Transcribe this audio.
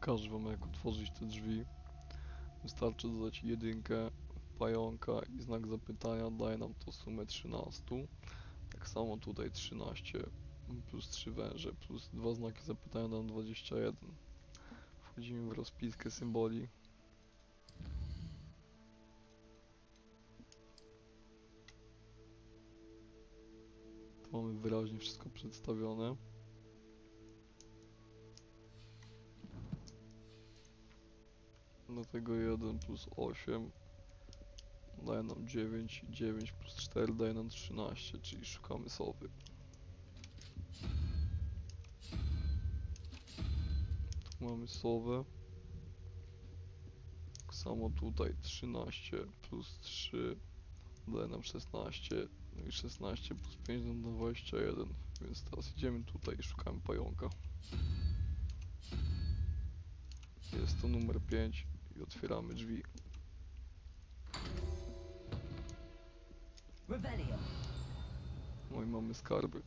pokażę wam jak otworzyć te drzwi. Wystarczy dodać jedynkę, pająka i znak zapytania, daje nam to sumę 13. Tak samo tutaj 13 plus 3 węże plus dwa znaki zapytania nam 21. Wchodzimy w rozpiskę symboli. Tu mamy wyraźnie wszystko przedstawione. Do tego 1 plus 8 daje nam 9, 9 plus 4 daje nam 13, czyli szukamy sowy. Tu mamy sowę. Tak samo tutaj 13 plus 3 daje nam 16, no i 16 plus 5 daje nam 21, więc teraz idziemy tutaj i szukamy pająka. Jest to numer 5 i otwieramy drzwi. No i mamy skarby.